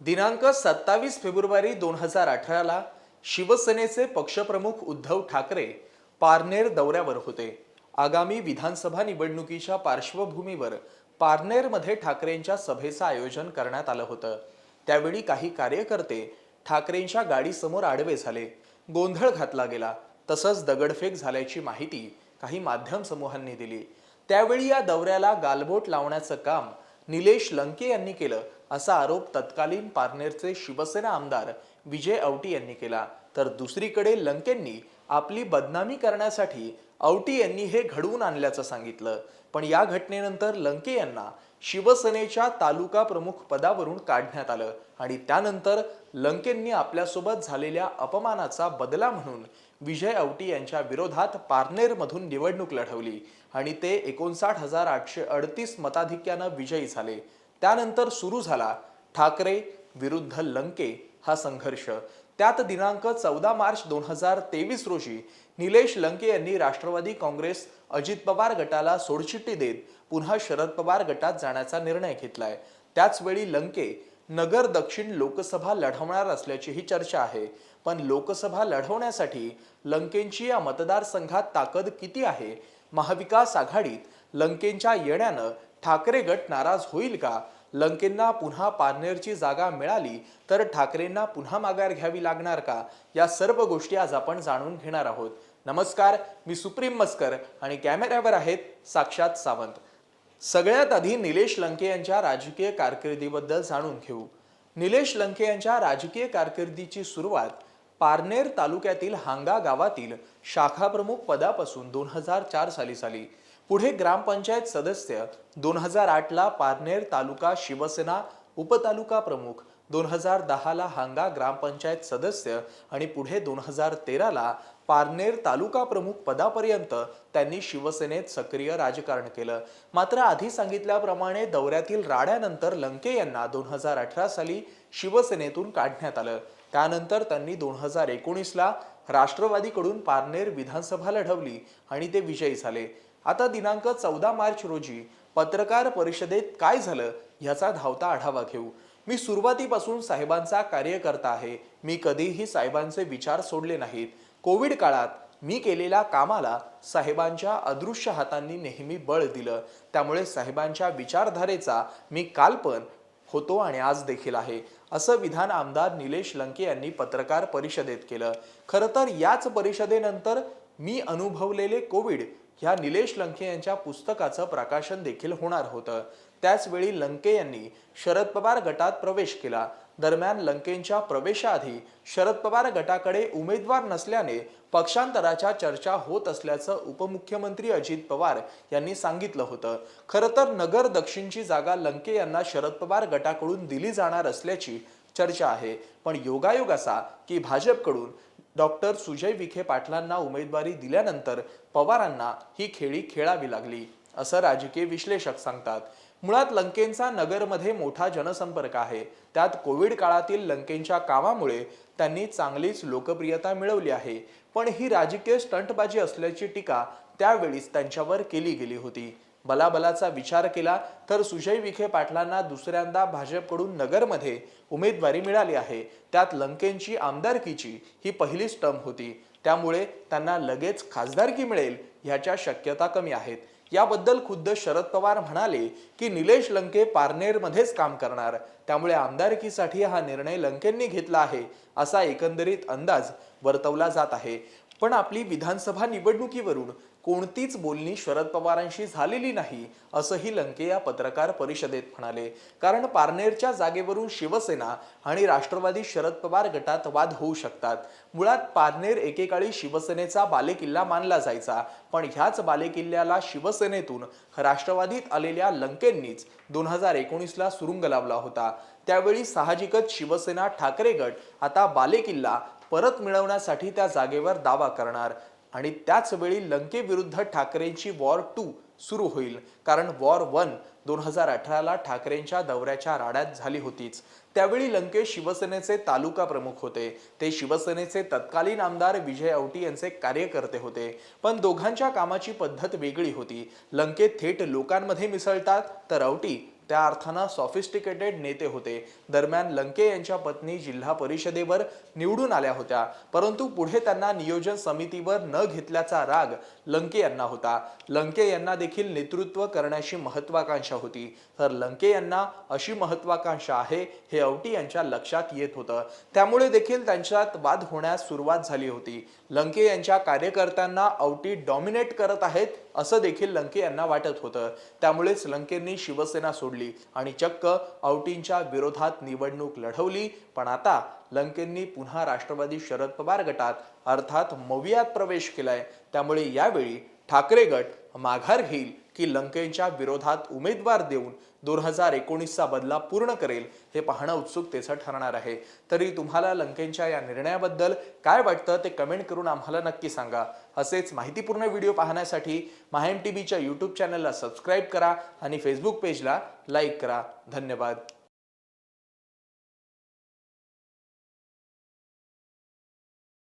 दिनांक सत्तावीस फेब्रुवारी दोन हजार अठराला शिवसेनेचे पक्षप्रमुख उद्धव ठाकरे पारनेर दौऱ्यावर होते. आगामी विधानसभा निवडणुकीच्या पार्श्वभूमीवर पारनेरमध्ये ठाकरेंच्या सभेचं आयोजन करण्यात आलं होतं. त्यावेळी काही कार्यकर्ते ठाकरेंच्या गाडीसमोर आडवे झाले. गोंधळ घातला गेला. तसंच दगडफेक झाल्याची माहिती काही माध्यम समूहांनी दिली. त्यावेळी या दौऱ्याला गालबोट लावण्याचं काम निलेश लंके यांनी केलं. असा आरोप तत्कालीन पारनेरचे शिवसेना आमदार विजय औटी यांनी केला. तर दुसरीकडे लंकेंनी आपली बदनामी करण्यासाठी औटी यांनी हे घडवून आणल्याचं सांगितलं. पण या घटनेनंतर लंके यांना शिवसेनेच्या तालुका प्रमुख पदावरून काढण्यात आलं आणि त्यानंतर लंकेंनी आपल्यासोबत झालेल्या अपमानाचा बदला म्हणून विजय औटी यांच्या विरोधात पारनेरमधून निवडणूक लढवली आणि ते एकोणसाठ हजार आठशे अडतीस मताधिक्यानं विजयी झाले. त्यानंतर सुरू झाला ठाकरे विरुद्ध लंके हा संघर्ष. त्यात दिनांक चौदा मार्च दोन हजार तेवीस रोजी निलेश लंके यांनी राष्ट्रवादी काँग्रेस अजित पवार गटाला सोडचिठ्ठी देत पुन्हा शरद पवार गटात जाण्याचा निर्णय घेतलाय. त्याचवेळी लंके नगर दक्षिण लोकसभा लढवणार असल्याचीही चर्चा आहे. पण लोकसभा लढवण्यासाठी लंकेंची या मतदारसंघात ताकद किती आहे? महाविकास आघाडीत लंकेंच्या येण्यानं ठाकरे गट नाराज होईल का? लंकेंना पुन्हा पारनेरची जागा मिळाली तर ठाकरेंना पुन्हा माघार घ्यावी लागणार का? या सर्व गोष्टी आज आपण जाणून घेणार आहोत. नमस्कार मी सुप्रीम मस्कर आणि कॅमेऱ्यावर आहेत साक्षात सावंत. सगळ्यात आधी निलेश लंके यांच्या राजकीय कारकिर्दीबद्दल जाणून घेऊ. निलेश लंके यांच्या राजकीय कारकिर्दीची सुरुवात पारनेर तालुक्यातील हांगा गावातील शाखाप्रमुख पदापासून दोन हजार चार साली झाली. पुढे ग्रामपंचायत सदस्य दोन हजार आठला पारनेर तालुका शिवसेना उपतालुका प्रमुख दोन हजार दहाला हांगा ग्रामपंचायत सदस्य आणि पुढे दोन हजार तेराला पारनेर तालुका प्रमुख पदापर्यंत त्यांनी शिवसेनेत सक्रिय राजकारण केलं. मात्र आधी सांगितल्याप्रमाणे दौऱ्यातील राड्यानंतर लंके यांना दोन हजार अठरा साली शिवसेनेतून काढण्यात आलं. त्यानंतर त्यांनी दोन हजार एकोणीसला राष्ट्रवादीकडून पारनेर विधानसभा लढवली आणि ते विजयी झाले. आता दिनांक चौदा मार्च रोजी पत्रकार परिषदेत काय झालं ह्याचा धावता आढावा घेऊ. मी सुरुवातीपासून साहेबांचा कार्यकर्ता आहे. मी कधीही साहेबांचे विचार सोडले नाहीत. कोविड काळात मी केलेल्या कामाला साहेबांच्या अदृश्य हातांनी नेहमी बळ दिलं. त्यामुळे साहेबांच्या विचारधारेचा मी काल पण होतो आणि आज देखील आहे असं विधान आमदार निलेश लंके यांनी पत्रकार परिषदेत केलं. खरं तर याच परिषदेनंतर मी अनुभवलेले कोविड ह्या निलेश लंके यांच्या पुस्तकाचं प्रकाशन देखील होणार होतं. त्याचवेळी लंके यांनी शरद पवार गटात प्रवेश केला. दरम्यान लंकेंच्या प्रवेशाआधी शरद पवार गटाकडे उमेदवार नसल्याने पक्षांतराच्या चर्चा होत असल्याचं उपमुख्यमंत्री अजित पवार यांनी सांगितलं होतं. खरं तर नगर दक्षिणची जागा लंके यांना शरद पवार गटाकडून दिली जाणार असल्याची चर्चा आहे. पण योगायोग असा की भाजपकडून डॉक्टर सुजय विखे पाटलांना उमेदवारी दिल्यानंतर पवारांना ही खेळी खेळावी लागली असं राजकीय विश्लेषक सांगतात. मुळात लंकेंचा नगरमध्ये मोठा जनसंपर्क आहे. त्यात कोविड काळातील लंकेंच्या कामामुळे त्यांनी चांगलीच लोकप्रियता मिळवली आहे. पण ही राजकीय स्टंटबाजी असल्याची टीका त्यावेळीच त्यांच्यावर केली गेली होती. बलाबलाचा विचार केला तर सुजय विखे पाटलांना दुसऱ्यांदा भाजपकडून नगरमध्ये उमेदवारी मिळाली आहे. त्यात लंकेंची आमदारकीची ही पहिलीच टर्म होती. त्यामुळे त्यांना लगेच खासदारकी मिळेल ह्याच्या शक्यता कमी आहेत. याबद्दल खुद्द शरद पवार म्हणाले की निलेश लंके पारनेरमध्येच काम करणार. त्यामुळे आमदारकीसाठी हा निर्णय लंकेंनी घेतला आहे असा एकंदरीत अंदाज वर्तवला जात आहे. पण आपली विधानसभा निवडणुकीवरून कोणतीच बोलणी शरद पवारांशी झालेली नाही असंही लंके या पत्रकार परिषदेत म्हणाले. कारण पारनेरच्या जागेवरून शिवसेना आणि राष्ट्रवादी शरद पवार गटात वाद होऊ शकतात. मुळात पारनेर एकेकाळी शिवसेनेचा बालेकिल्ला मानला जायचा पण ह्याच बालेकिल्ल्याला शिवसेनेतून राष्ट्रवादीत आलेल्या लंकेंनीच दोन हजार एकोणीसला सुरुंग लावला होता. त्यावेळी साहजिकच शिवसेना ठाकरे गट आता बालेकिल्ला परत मिळवण्यासाठी त्या जागेवर दावा करणार. आणि त्याचवेळी लंकेविरुद्ध ठाकरेंची वॉर टू सुरू होईल. कारण वॉर वन दोन हजार अठराला ठाकरेंच्या दौऱ्याच्या राड्यात झाली होतीच. त्यावेळी लंके शिवसेनेचे तालुका प्रमुख होते. ते शिवसेनेचे तत्कालीन आमदार विजय औटी यांचे कार्यकर्ते होते. पण दोघांच्या कामाची पद्धत वेगळी होती. लंके थेट लोकांमध्ये मिसळतात तर औटी त्या अर्थानं सॉफिस्टिकेटेड नेते होते. दरम्यान लंके यांच्या पत्नी जिल्हा परिषदेवर निवडून आल्या होत्या. परंतु पुढे त्यांना नियोजन समितीवर न घेतल्याचा राग लंके यांना होता. लंके यांना देखील नेतृत्व करण्याची महत्वाकांक्षा होती. तर लंके यांना अशी महत्वाकांक्षा आहे हे औटी यांच्या लक्षात येत होतं. त्यामुळे देखील त्यांच्यात वाद होण्यास सुरुवात झाली होती. लंके यांच्या कार्यकर्त्यांना औटी डॉमिनेट करत आहेत असं देखील लंके यांना वाटत होतं. त्यामुळेच लंकेंनी शिवसेना सोडली आणि चक्क औटींच्या विरोधात निवडणूक लढवली. पण आता लंकेंनी पुन्हा राष्ट्रवादी शरद पवार गटात अर्थात मवियात प्रवेश केलाय. त्यामुळे यावेळी ठाकरे गट माघार घेईल की लंकेच्या विरोधात उमेदवार देऊन दोन हजार एकोणीसचा बदला पूर्ण करेल हे पाहणं उत्सुकतेचं ठरणार आहे. तरी तुम्हाला लंकेच्या या निर्णयाबद्दल काय वाटतं ते कमेंट करून आम्हाला नक्की सांगा. असेच माहितीपूर्ण व्हिडिओ पाहण्यासाठी माहेम टी व्हीच्या यूट्यूब चॅनलला सबस्क्राईब करा आणि फेसबुक पेजला लाईक करा. धन्यवाद.